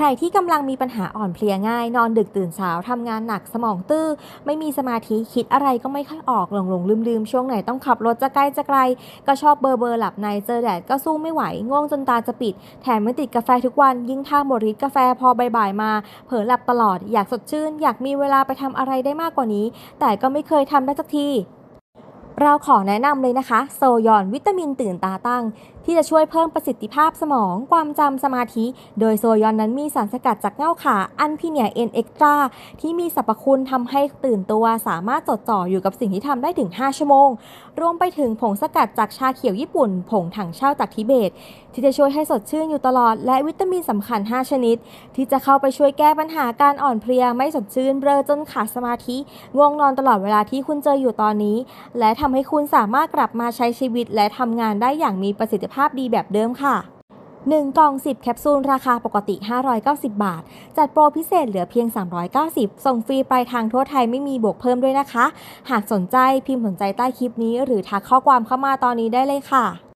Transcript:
ใครที่กำลังมีปัญหาอ่อนเพลียง่าย นอนดึกตื่นเช้าทำงานหนักสมองตื้อ ไม่มีสมาธิคิดอะไรก็ไม่ค่อยออกหลงหลงลืมลืมช่วงไหนต้องขับรถจะใกล้จะไกล ก็ชอบเบอร์เบอร์หลับในเจอแดดก็สู้ไม่ไหว ง่วงจนตาจะปิด แถมไม่ติดกาแฟทุกวัน ยิ่งถ้าหมดฤทธิ์กาแฟพอบ่ายๆมา เผลอหลับตลอดอยากสดชื่น อยากมีเวลาไปทำอะไรได้มากกว่านี้ แต่ก็ไม่เคยทำได้สักที เราขอแนะนำเลยนะคะ โซยอนวิตามินตื่นตาตั้ง ที่จะช่วยเพิ่มประสิทธิภาพสมอง ความจำสมาธิ โดยโซยอนนั้นมีสารสกัดจากเง่าขาอันพิเนียเอ็นเอ็กตราที่มีสรรพคุณทำให้ตื่นตัว สามารถจดจ่ออยู่กับสิ่งที่ทำได้ถึง 5 ชั่วโมง รวมไปถึงผงสกัดจากชาเขียวญี่ปุ่น ผงถังเช่าจากทิเบต ที่จะช่วยให้สดชื่นอยู่ตลอด และวิตามินสำคัญ 5 ชนิด ที่จะเข้าไปช่วยแก้ปัญหาการอ่อนเพลียไม่สดชื่นเบลอจนขาดสมาธิง่วงนอนตลอดเวลาที่คุณเจออยู่ตอนนี้ และทำให้คุณสามารถกลับมาใช้ชีวิต และทำงานได้อย่างมีประสิทธิภาพดีแบบเดิมค่ะ 1 กล่อง 10 แคปซูล ราคาปกติ 590 บาท จัดโปรพิเศษเหลือเพียง 390 ส่งฟรีปลายทางทั่วไทยไม่มีบวกเพิ่มด้วยนะคะ หากสนใจพิมพ์สนใจใต้คลิปนี้ หรือทักข้อความเข้ามาตอนนี้ได้เลยค่ะ